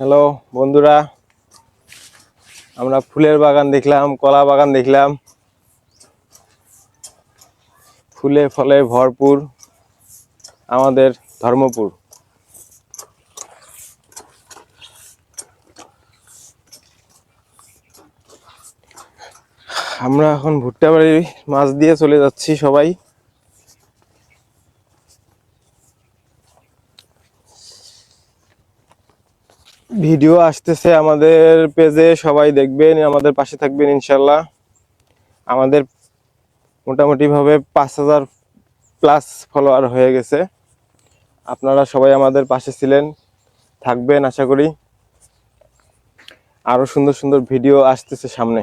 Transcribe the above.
Hello, বন্ধুরা। আমরা ফুলের বাগান দেখলাম, কলা বাগান দেখলাম। ফুলে ফলে ভরপুর আমাদের ধর্মপুর। আমরা এখন ভুট্টা বাড়ির মাছ দিয়ে চলে যাচ্ছি সবাই। ভিডিও আসতেছে আমাদের পেজে, সবাই দেখবেন, আমাদের পাশে থাকবেন ইনশাল্লাহ। আমাদের মোটামুটিভাবে পাঁচ হাজার প্লাস ফলোয়ার হয়ে গেছে। আপনারা সবাই আমাদের পাশে ছিলেন, থাকবেন, আশা করি। আরও সুন্দর সুন্দর ভিডিও আসতেছে সামনে।